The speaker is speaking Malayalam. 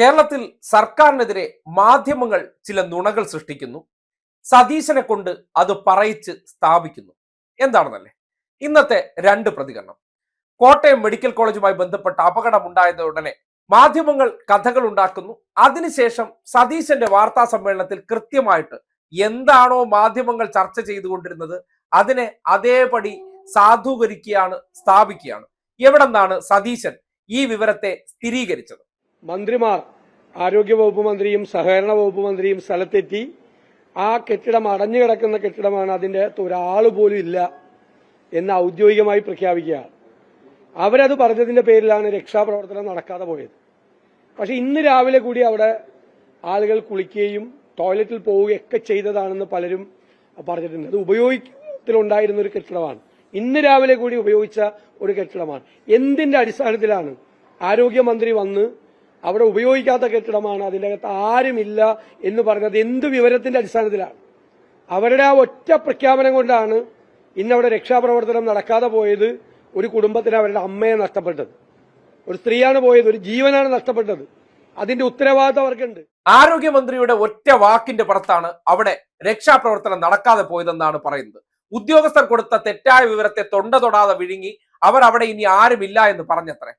കേരളത്തിൽ സർക്കാരിനെതിരെ മാധ്യമങ്ങൾ ചില നുണകൾ സൃഷ്ടിക്കുന്നു. സതീശനെ കൊണ്ട് അത് പറയിച്ച് സ്ഥാപിക്കുന്നു. എന്താണെന്നല്ലേ? ഇന്നത്തെ രണ്ട് പ്രതികരണം. കോട്ടയം മെഡിക്കൽ കോളേജുമായി ബന്ധപ്പെട്ട അപകടമുണ്ടായത് ഉടനെ മാധ്യമങ്ങൾ കഥകൾ ഉണ്ടാക്കുന്നു. അതിനുശേഷം സതീശന്റെ വാർത്താ സമ്മേളനത്തിൽ കൃത്യമായിട്ട് എന്താണോ മാധ്യമങ്ങൾ ചർച്ച ചെയ്തുകൊണ്ടിരുന്നത് അതിനെ അതേപടി സാധൂകരിക്കുകയാണ് സ്ഥാപിക്കുകയാണ്. എവിടെന്നാണ് സതീശൻ ഈ വിവരത്തെ സ്ഥിരീകരിച്ചത്? മന്ത്രിമാർ ആരോഗ്യവകുപ്പ് മന്ത്രിയും സഹകരണ വകുപ്പ് മന്ത്രിയും സ്ഥലത്തെത്തി ആ കെട്ടിടം അടഞ്ഞു കിടക്കുന്ന കെട്ടിടമാണ് അതിന്റെ അകത്ത് ഒരാൾ പോലും ഇല്ല എന്ന് ഔദ്യോഗികമായി പ്രഖ്യാപിക്കുക. അവരത് പറഞ്ഞതിന്റെ പേരിലാണ് രക്ഷാപ്രവർത്തനം നടക്കാതെ പോയത്. പക്ഷെ ഇന്ന് രാവിലെ കൂടി അവിടെ ആളുകൾ കുളിക്കുകയും ടോയ്ലറ്റിൽ പോവുകയൊക്കെ ചെയ്തതാണെന്ന് പലരും പറഞ്ഞിട്ടുണ്ട്. അത് ഉപയോഗത്തിലുണ്ടായിരുന്ന ഒരു കെട്ടിടമാണ്. ഇന്ന് രാവിലെ കൂടി ഉപയോഗിച്ച ഒരു കെട്ടിടമാണ്. എന്തിന്റെ അടിസ്ഥാനത്തിലാണ് ആരോഗ്യമന്ത്രി വന്ന് അവിടെ ഉപയോഗിക്കാത്ത കെട്ടിടമാണ്. അതിന്റെ അകത്ത് ആരുമില്ല എന്ന് പറഞ്ഞത് എന്ത് വിവരത്തിന്റെ അടിസ്ഥാനത്തിലാണ്? അവരുടെ ആ ഒറ്റ പ്രഖ്യാപനം കൊണ്ടാണ് ഇന്നവിടെ രക്ഷാപ്രവർത്തനം നടക്കാതെ പോയത് ഒരു കുടുംബത്തിന് അവരുടെ അമ്മയെ നഷ്ടപ്പെട്ടത്. ഒരു സ്ത്രീയാണ് പോയത് ഒരു ജീവനാണ് നഷ്ടപ്പെട്ടത്. അതിന്റെ ഉത്തരവാദിത്തം അവർക്കുണ്ട്. ആരോഗ്യമന്ത്രിയുടെ ഒറ്റ വാക്കിന്റെ പുറത്താണ് അവിടെ രക്ഷാപ്രവർത്തനം നടക്കാതെ പോയതെന്നാണ് പറയുന്നത്. ഉദ്യോഗസ്ഥർ കൊടുത്ത തെറ്റായ വിവരത്തെ തൊണ്ട തൊടാതെ വിഴുങ്ങി അവർ അവിടെ ഇനി ആരുമില്ല എന്ന് പറഞ്ഞത്രേ.